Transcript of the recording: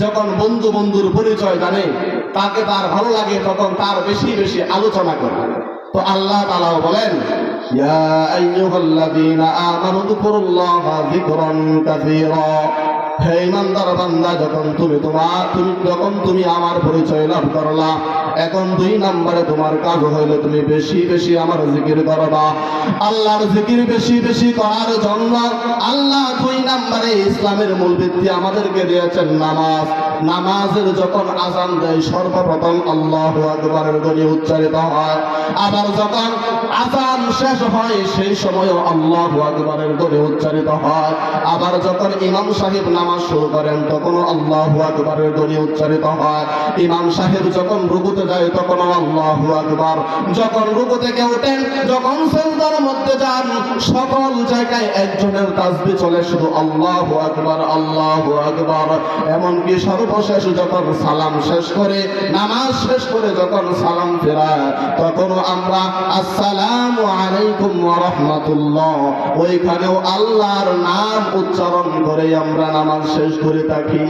যখন বন্ধু বন্ধুর পরিচয় জানে, তাকে তার ভালো লাগে, তখন তার বেশি বেশি আলোচনা করে। তো আল্লাহ তাআলা বলেন হে যখন তুমি তোমার, তুমি যখন তুমি আমার পরিচয় এখন দুই নম্বরে তোমার কাজ তুমি বেশি বেশি আমার জিকির আল্লাহর জিকির বেশি বেশি করার জন্য আল্লাহ নম্বরে ইসলামের মূল ভিত্তি আমাদেরকে দিয়েছেন নামাজ। নামাজের যখন আজান দেয়, সর্বপ্রথম আল্লাহ আকবরের ধ্বনি উচ্চারিত হয়। আবার যখন আজান শেষ হয়, সেই সময়ও আল্লাহ আকবরের ধ্বনি উচ্চারিত হয়। আবার যখন ইমাম সাহেব নামাজ শুরু করেন, তখনও আল্লাহ আকবরের ধ্বনি উচ্চারিত হয়। ইমাম সাহেব যখন রুকুতে যায়, তখনও আল্লাহ আকবর। যখন রুকু থেকে ওঠেন, যখন সেজদার মধ্যে যান, সকল জায়গায় একজনের তাসবি চলে, শুধু আল্লাহ আকবর আল্লাহ আকবর। এমনকি সর্বশেষ যখন সালাম শেষ করে, নামাজ শেষ করে যখন সালাম ফেরায় তখন আমরা আসসালাম আলাইকুম রাহমাতুল্লাহ। ওইখানেও আল্লাহর নাম উচ্চারণ করে আমরা নামাজ শেষ করে থাকি।